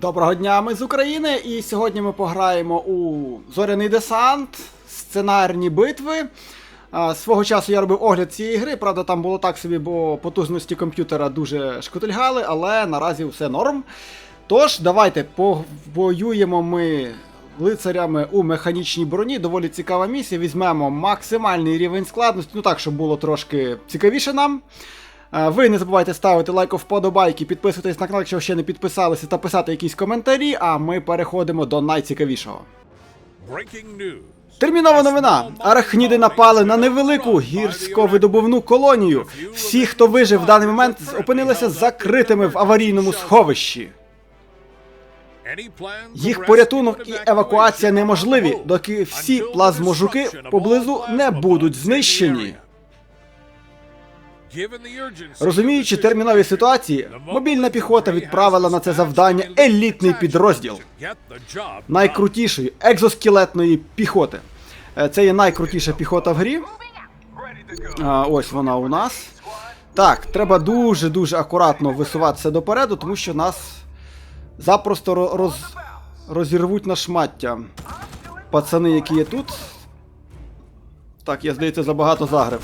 Доброго дня, ми з України, і сьогодні ми пограємо у Зоряний десант, сценарні битви. Свого часу я робив огляд цієї гри, правда, там було так собі, бо потужності комп'ютера дуже шкотильгали, але наразі все норм. Тож, давайте повоюємо ми лицарями у механічній броні. Доволі цікава місія. Візьмемо максимальний рівень складності, ну так, щоб було трошки цікавіше нам. Ви не забувайте ставити лайк вподобайки, підписуйтесь на канал, якщо ще не підписалися, та писати якісь коментарі, а ми переходимо до найцікавішого. Термінова новина. Арахніди напали на невелику гірсько-видобувну колонію. Всі, хто вижив в даний момент, опинилися закритими в аварійному сховищі. Їх порятунок і евакуація неможливі, доки всі плазможуки поблизу не будуть знищені. Розуміючи термінові ситуації, мобільна піхота відправила на це завдання елітний підрозділ найкрутішої екзоскелетної піхоти. Е, Це є найкрутіша піхота в грі. А, ось вона у нас. Так, треба дуже-дуже акуратно висуватися допереду, тому що нас запросто роз... розірвуть на шмаття. Пацани, які є тут. Так, я здається, забагато загреб.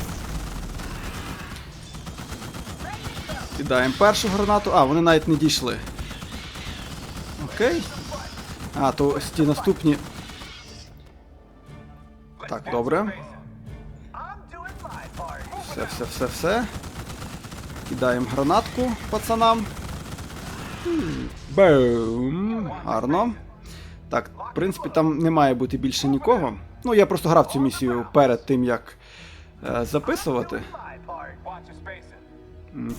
Кидаємо першу гранату. А, вони навіть не дійшли. Окей. А, то ось ті наступні. Так, добре. Все, все, все, все. Кидаємо гранатку пацанам. Бум. Гарно. Так, в принципі, там не має бути більше нікого. Ну, я просто грав цю місію перед тим, як е, записувати.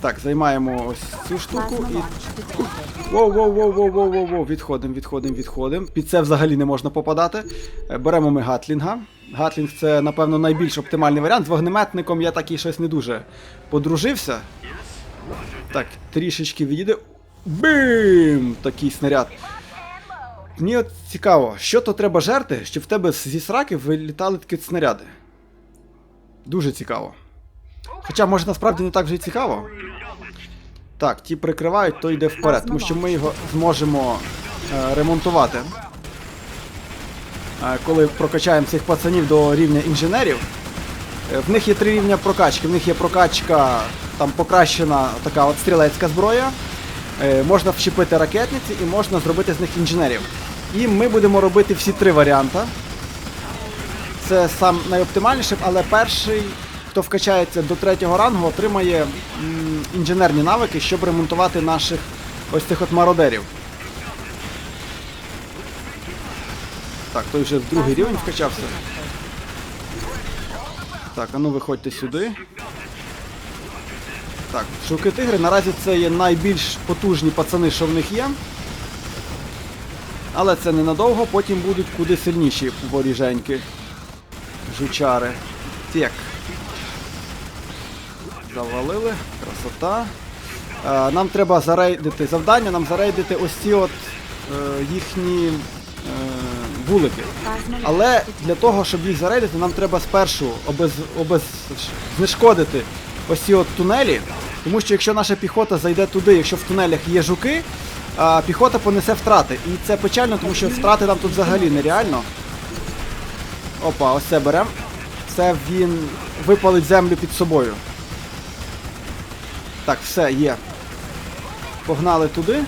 Так, займаємо ось цю штуку і. Воу, воу, воу, воу, воу, воу, воу, відходимо, відходимо, відходимо. Під це взагалі не можна попадати. Е, Беремо ми Гатлінга. Гатлінг це, напевно, найбільш оптимальний варіант. З вогнеметником я такий щось не дуже подружився. Так, трішечки відійде. Бим! Такий снаряд. Мені от цікаво, що то треба жерти, щоб в тебе зі сраки вилітали такі снаряди. Дуже цікаво. Хоча, може, насправді не так вже й цікаво. Так, ті прикривають, то йде вперед, тому що ми його зможемо е, ремонтувати. Е, коли прокачаємо цих пацанів до рівня інженерів. Е, в них є три рівня прокачки. В них є прокачка, там покращена така от стрілецька зброя. Е, можна вчепити ракетниці і можна зробити з них інженерів. І ми будемо робити всі три варіанти. Це сам найоптимальніший, але перший, хто вкачається до третього рангу, отримає м, інженерні навики, щоб ремонтувати наших ось цих от мародерів. Так, той вже в другий рівень вкачався. Так, а ну виходьте сюди. Так, жуки тигри наразі це є найбільш потужні пацани, що в них є. Але це ненадовго, потім будуть куди сильніші воріженьки. Жучари. Тек. Завалили. Красота. Е, нам треба зарейдити завдання, нам зарейдити ось ці от е, їхні е, вулики. Але для того, щоб їх зарейдити, нам треба спершу обез, обез, знешкодити ось ці от тунелі. Тому що якщо наша піхота зайде туди, якщо в тунелях є жуки, піхота понесе втрати. І це печально, тому що втрати нам тут взагалі нереально. Опа, ось це беремо. Це він випалить землю під собою. Так, все, є. Погнали туди.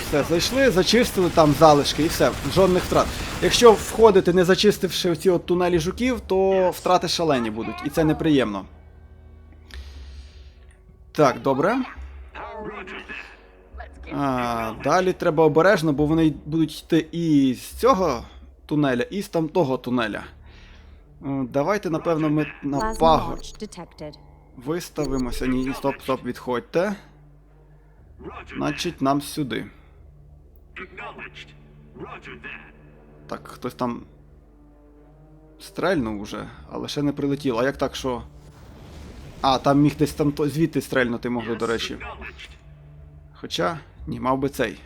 Все, зайшли, зачистили там залишки і все, жодних втрат. Якщо входити, не зачистивши ці от тунелі жуків, то втрати шалені будуть, і це неприємно. Так, добре. А, далі треба обережно, бо вони будуть йти і з цього тунеля, і з тамтого тунеля. М, Давайте, напевно, ми на пагор виставимося. Ні, ні, стоп, стоп, відходьте. Значить, нам сюди. Так, хтось там стрельнув уже, але ще не прилетіло. А як так, що. А, там міг десь там то- звідти стрельнути могли, до речі. Хоча, ні, мав би цей.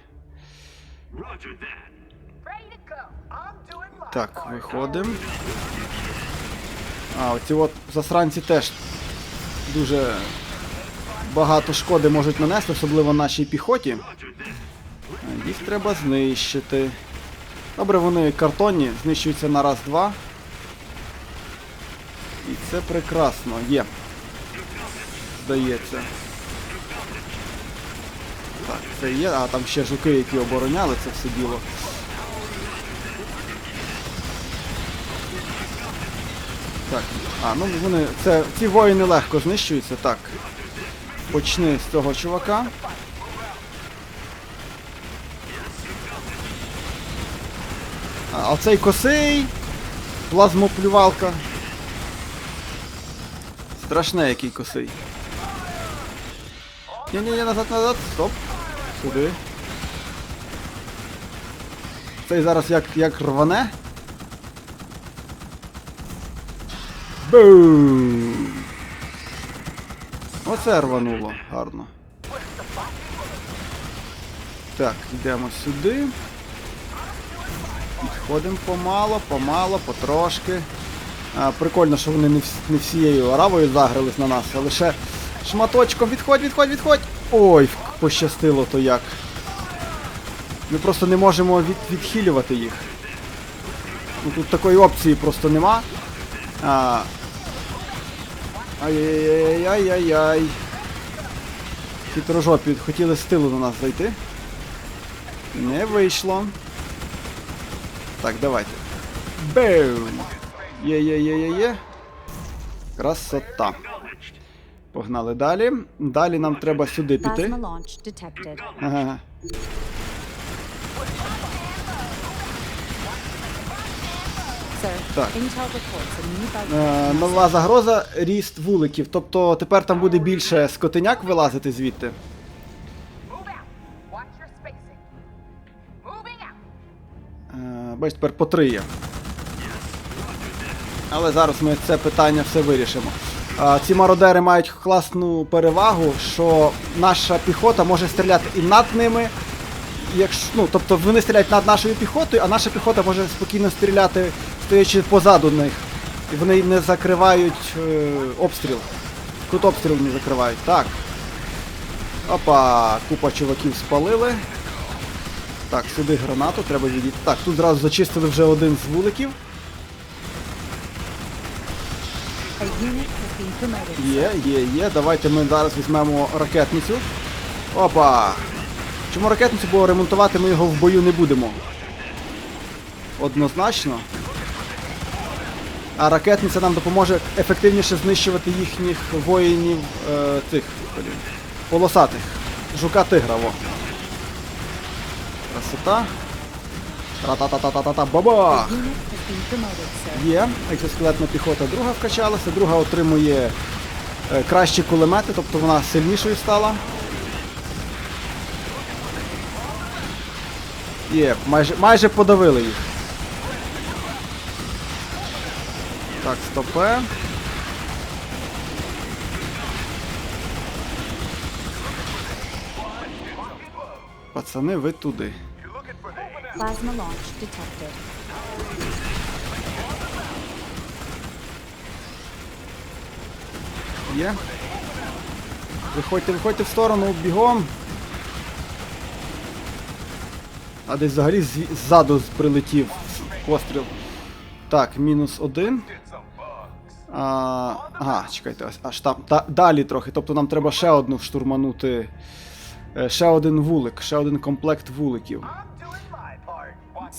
Так, виходимо. А, оці от засранці теж дуже багато шкоди можуть нанести, особливо нашій піхоті. Їх треба знищити. Добре, вони картонні, знищуються на раз-два. І це прекрасно. Є. Здається. Так, це є. А там ще жуки, які обороняли це все діло. Так, а, ну вони. Це. Ці воїни легко знищуються. Так. Почни з цього чувака. А оцей косий. Плазмоплювалка. Страшне який косий. Ні-ні-ні, назад, назад, стоп. Сюди. Цей зараз як, як рване. Бум! Оце рвануло, гарно. Так, йдемо сюди. Підходимо помало, помало, потрошки. А, прикольно, що вони не, вс- не всією оравою загрались на нас, а лише шматочком. Відходь, відходь, відходь! Ой, пощастило то як. Ми просто не можемо від, відхилювати їх. Ну, тут такої опції просто нема. А... Ай-яй-яй-яй-яй-яй. Хитрожопі хотіли з тилу до нас зайти. Не вийшло. Так, давайте. Бум! Є-є-є-є-є. Красота. Погнали далі. Далі нам треба сюди піти. Ага. Так. Е, нова загроза ріст вуликів. Тобто тепер там буде більше скотиняк вилазити звідти. Е, Бач, тепер по три є. Але зараз ми це питання все вирішимо. Е, Ці мародери мають класну перевагу, що наша піхота може стріляти і над ними. Якщо, ну, тобто вони стріляють над нашою піхотою, а наша піхота може спокійно стріляти, стоячи позаду них. І вони не закривають е, обстріл. Тут обстріл не закривають. Так. Опа, купа чуваків спалили. Так, сюди гранату треба відійти. Так, тут зразу зачистили вже один з вуликів. Є, є, є. Давайте ми зараз візьмемо ракетницю. Опа! Чому ракетницю, бо ремонтувати ми його в бою не будемо. Однозначно. А ракетниця нам допоможе ефективніше знищувати їхніх воїнів е, цих блін, полосатих. Жука тигра. Красота. Та-та-та-та-та-та, бабах! Є, екзоскелетна піхота друга вкачалася, друга отримує е, кращі кулемети, тобто вона сильнішою стала. Є, майже, майже подавили їх. Так, стопе. Пацани, ви туди. Plasma launch detected. Є. Виходьте, виходьте в сторону, бігом. А десь взагалі ззаду прилетів постріл. Так, мінус один. А, ага, чекайте, ось аж там. Та, далі трохи. Тобто нам треба ще одну штурманути. е, Ще один вулик, ще один комплект вуликів.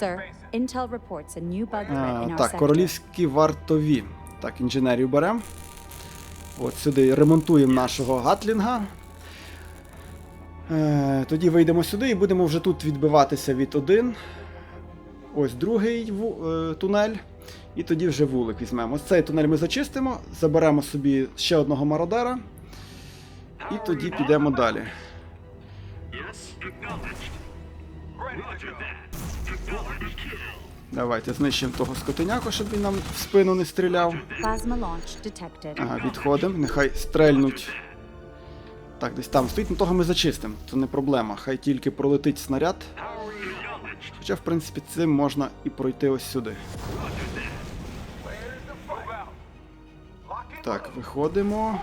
Sir, Intel reports a new bug threat in our так, королівські вартові. Так, інженерію беремо. От сюди ремонтуємо нашого гатлінга. Е, тоді вийдемо сюди і будемо вже тут відбиватися від один. Ось другий е, тунель. І тоді вже вулик візьмемо. Ось цей тунель ми зачистимо, заберемо собі ще одного мародера. І тоді підемо далі. Давайте знищимо того скотиняку, щоб він нам в спину не стріляв. Ага, відходимо, нехай стрельнуть. Так, десь там стоїть, ну того ми зачистимо, це не проблема. Хай тільки пролетить снаряд. Хоча, в принципі, цим можна і пройти ось сюди. Так, виходимо.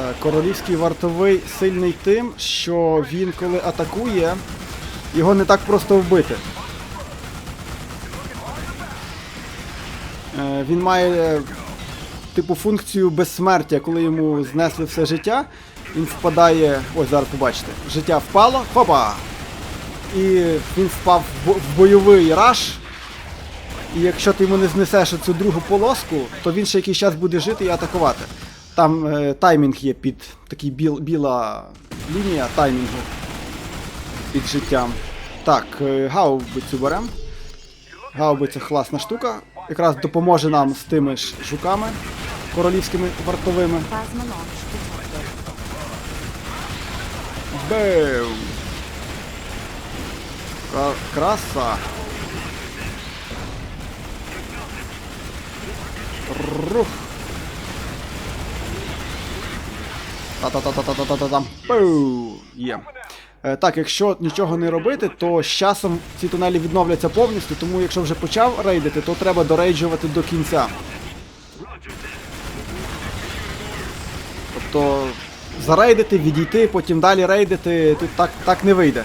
Е, королівський вартовий сильний тим, що він коли атакує, його не так просто вбити. Е, він має типу функцію безсмертя, коли йому знесли все життя, він впадає. Ось зараз побачите. Життя впало, хопа! І він впав в бойовий раш. І якщо ти йому не знесеш цю другу полоску, то він ще якийсь час буде жити і атакувати. Там е, таймінг є під такий біл, біла лінія таймінгу під життям. Так, е, гаубицю беремо. Гаубиця класна штука. Якраз допоможе нам з тими ж жуками королівськими вартовими. Бем! Краса! Рух! Та-та-та-та-та-та-та-там. Є. Е, Так, якщо нічого не робити, то з часом ці тунелі відновляться повністю, тому якщо вже почав рейдити, то треба дорейджувати до кінця. Тобто зарейдити, відійти, потім далі рейдити, тут так, так не вийде.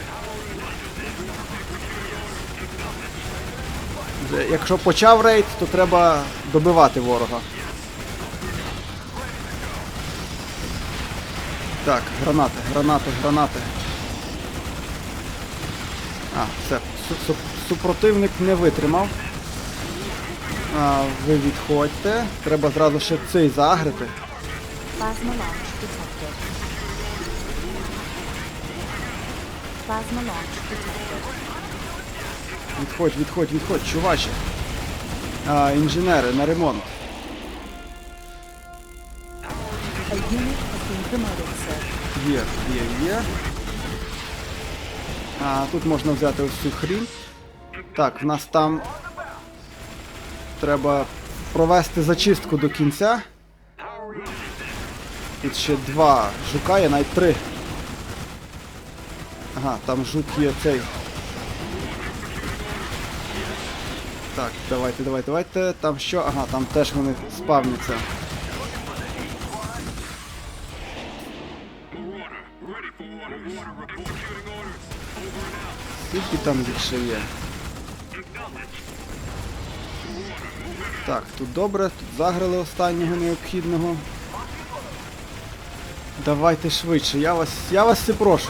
Якщо почав рейд, то треба добивати ворога. Так, гранати, гранати, гранати. А, все, су- су- супротивник не витримав. А, ви відходьте. Треба зразу ще цей загрити. Plasma launch detected. Plasma launch detected. Відходь, відходь, відходь, чуваче. А, інженери на ремонт. Є, є, є. А, тут можна взяти ось цю хрінь. Так, в нас там треба провести зачистку до кінця. Тут ще два жука, є навіть три. Ага, там жук є цей. Так, давайте, давайте, давайте. Там що? Ага, там теж вони спавняться. Скільки там ще є? Так, тут добре, тут заграли останнього необхідного. Давайте швидше, я вас. Я вас все прошу.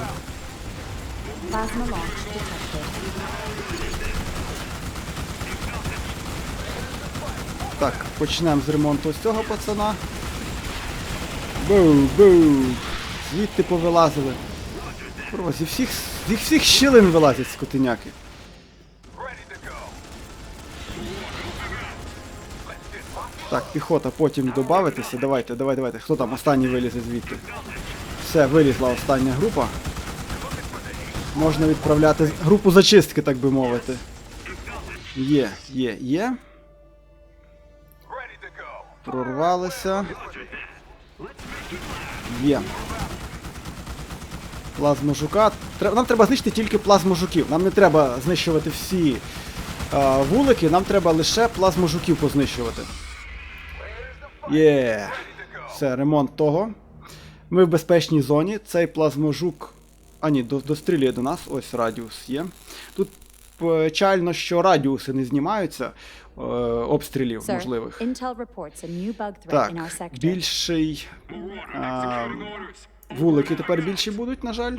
Так, почнемо з ремонту ось цього пацана. Боу. Звідти повилазили. Курва, зі всіх, зі всіх щілин вилазять скотиняки. Так, піхота, потім додавитися. Давайте, давай, давайте. Хто там останній вилізе звідти? Все, вилізла остання група. Можна відправляти групу зачистки, так би мовити. Є, є, є. Прорвалися. Є. Плазму жука. Нам треба знищити тільки плазму жуків. Нам не треба знищувати всі а, вулики, нам треба лише плазму жуків познищувати. Є. Все, ремонт того. Ми в безпечній зоні. Цей плазможук. А ні, дострілює до нас. Ось радіус є. Тут печально, що радіуси не знімаються е, обстрілів Sir, можливих. Intel a new bug Так, in our більший. А, вулики тепер більші будуть, на жаль.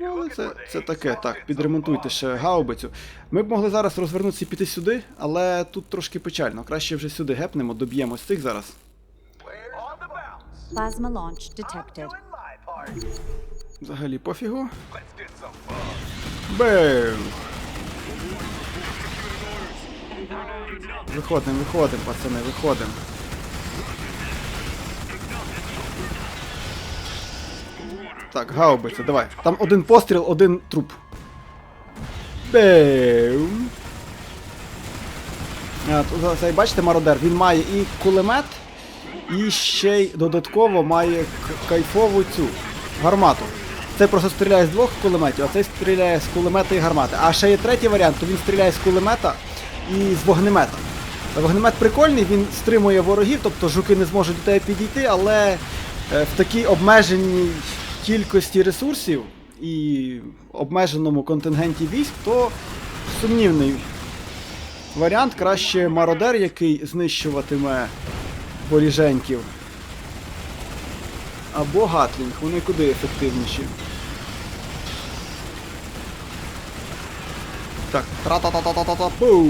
Ну, але це, це таке, так, підремонтуйте ще гаубицю. Ми б могли зараз розвернутися і піти сюди, але тут трошки печально. Краще вже сюди гепнемо, доб'ємо з цих зараз. Plasma launch detected. Взагалі пофігу. Бем! Виходимо, виходимо, пацани, виходимо. Так, гаубиця, давай. Там один постріл, один труп. Бем! Цей, бачите, мародер, він має і кулемет, і ще й додатково має кайфову цю гармату. Цей просто стріляє з двох кулеметів, а цей стріляє з кулемета і гармати. А ще є третій варіант, то він стріляє з кулемета і з вогнемета. Вогнемет прикольний, він стримує ворогів, тобто жуки не зможуть до тебе підійти, але в такій обмеженій кількості ресурсів і обмеженому контингенті військ, то сумнівний варіант краще мародер, який знищуватиме воріженьків. Або Гатлінг, вони куди ефективніші. Так, тра-та-та-та-та-та, пу.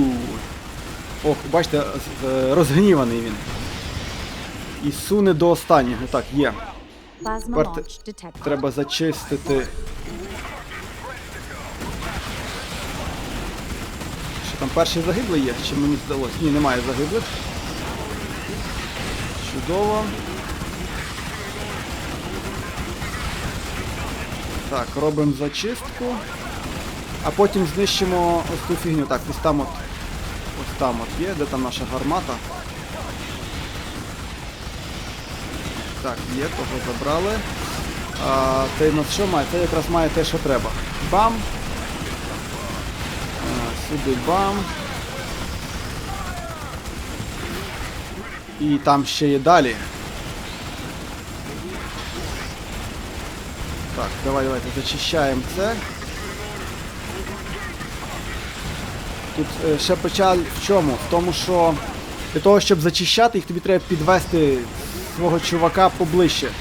Ох, бачите, е, розгніваний він. І суне до останнього. Так, є. Тепер. Треба зачистити. Що там перший загиблий є? Чи мені здалось? Ні, немає загиблих. Чудово. Так, робимо зачистку. А потім знищимо ось ту фігню. Так, ось там от. Ось там от є, де там наша гармата. Так, є, того забрали. А, це на що має? Це якраз має те, що треба. Бам! А, сюди бам. І там ще є далі. Так, давай, давайте зачищаємо це. Тут е, ще печаль в чому? В тому, що для того, щоб зачищати їх, тобі треба підвести свого чувака поближче.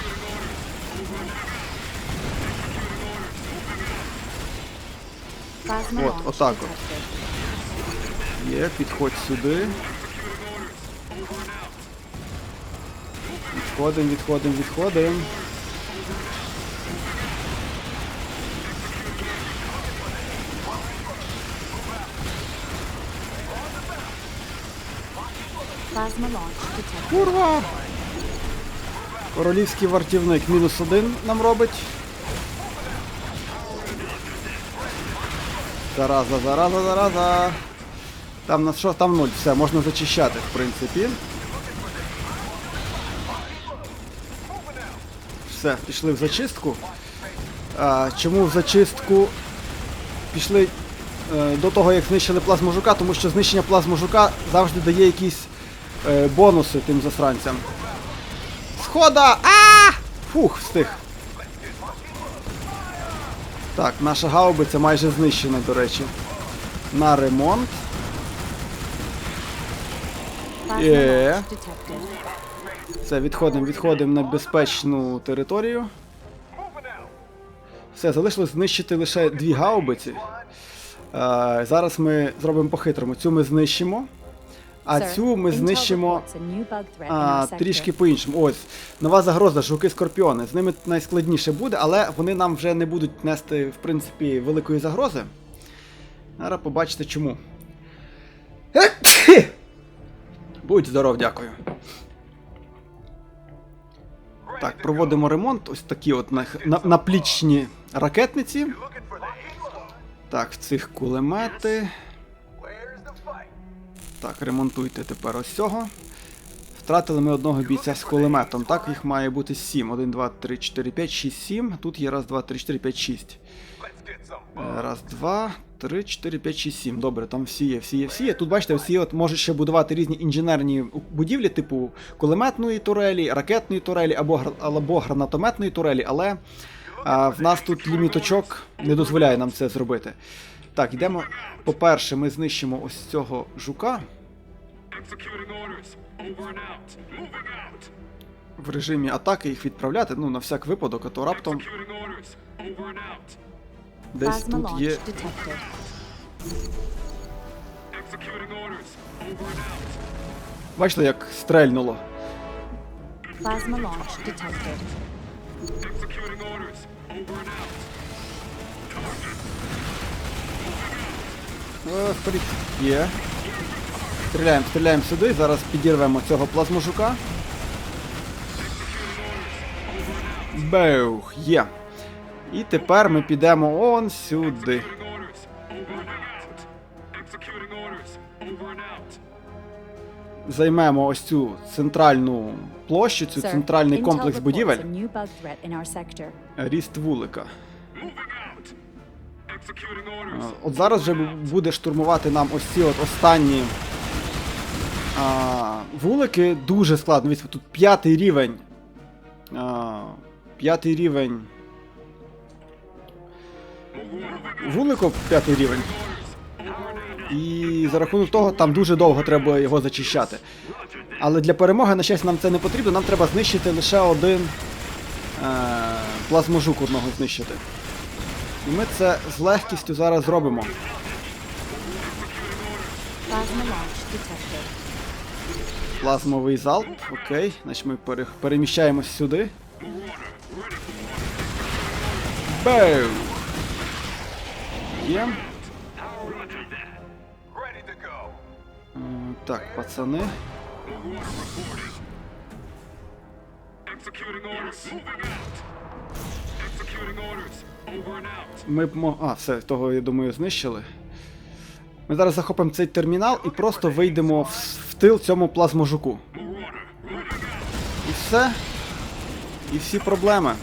Plasma Вот, launch вот так вот. detected. Є, підходь сюди. Відходимо, відходимо, відходимо. Курва! Королівський вартівник мінус один нам робить. Зараза, зараза, зараза. Там на що? Там нуль. Все, можна зачищати, в принципі. Все, пішли в зачистку. А, чому в зачистку пішли е, до того, як знищили плазму жука? Тому що знищення плазму жука завжди дає якісь е, бонуси тим засранцям. Схода! А! Фух, встиг. Так, наша гаубиця майже знищена, до речі. На ремонт. Launch detected. Все, відходимо, відходимо на безпечну територію. Все, залишилось знищити лише дві гаубиці. Е, зараз ми зробимо по-хитрому. Цю ми знищимо, а цю ми знищимо а, трішки по-іншому. Ось, нова загроза, жуки скорпіони. З ними найскладніше буде, але вони нам вже не будуть нести, в принципі, великої загрози. Зараз побачите чому. Будь здоров, дякую. Так, проводимо ремонт. Ось такі от на, на, наплічні ракетниці. Так, в цих кулемети. Так, ремонтуйте тепер ось цього. Втратили ми одного бійця з кулеметом. Так, їх має бути 7. 1, 2, 3, 4, 5, 6, 7. Тут є раз, 2, 3, 4, 5, 6. Е, Раз, два, три, чотири, п'ять, шість, сім. Добре, там всі є, всі є, всі є. Тут бачите, всі от можуть ще будувати різні інженерні будівлі, типу кулеметної турелі, ракетної турелі або, або гранатометної турелі, але а, в нас тут ліміточок не дозволяє нам це зробити. Так, йдемо. По-перше, ми знищимо ось цього жука в режимі атаки їх відправляти, ну на всяк випадок, а то раптом десь тут є. Бачите, як стрельнуло. Plasma launch detected. Executing orders. Over and out. Е, Вперед. Є. Стріляємо, стріляємо сюди. Зараз підірвемо цього плазможука. Беух, є. І тепер ми підемо он сюди. Займемо ось цю центральну площу, цю центральний комплекс будівель. Ріст вулика. От зараз вже буде штурмувати нам ось ці от останні а, вулики. Дуже складно. Візьмо, тут п'ятий рівень А, п'ятий рівень. Вулико п'ятий рівень. І за рахунок того там дуже довго треба його зачищати. Але для перемоги, на щастя, нам це не потрібно, нам треба знищити лише один е, плазможук одного знищити. І ми це з легкістю зараз зробимо. Плазмовий залп, окей. Значить ми пере- переміщаємось сюди. Беу! Є. Так, пацани. Executing orders. Moving out. Ми. А, все, того, я думаю, знищили. Ми зараз захопимо цей термінал і просто вийдемо в, в тил цьому плазможуку. І все. І всі проблеми.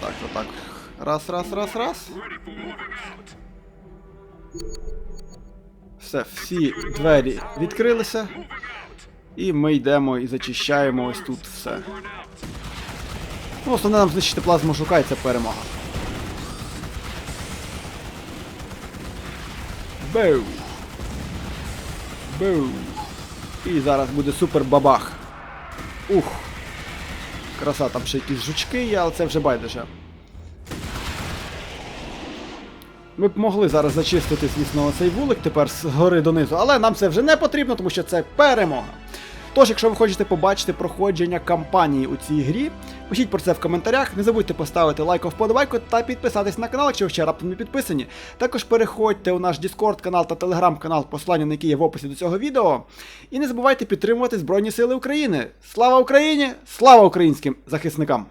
Так, отак. Раз, раз, раз, раз. Все, всі двері відкрилися. І ми йдемо і зачищаємо ось тут все. Ну, основне нам знищити плазму жука це перемога. Беу. Беу. І зараз буде супер бабах. Ух. Краса, там ще якісь жучки є, але це вже байдуже. Ми б могли зараз зачистити, звісно, цей вулик тепер з гори донизу, але нам це вже не потрібно, тому що це перемога. Тож, якщо ви хочете побачити проходження кампанії у цій грі, пишіть про це в коментарях. Не забудьте поставити лайк вподобайку та підписатись на канал, якщо ви ще раптом не підписані. Також переходьте у наш Discord канал та Telegram канал, посилання на які є в описі до цього відео. І не забувайте підтримувати Збройні Сили України. Слава Україні! Слава українським захисникам!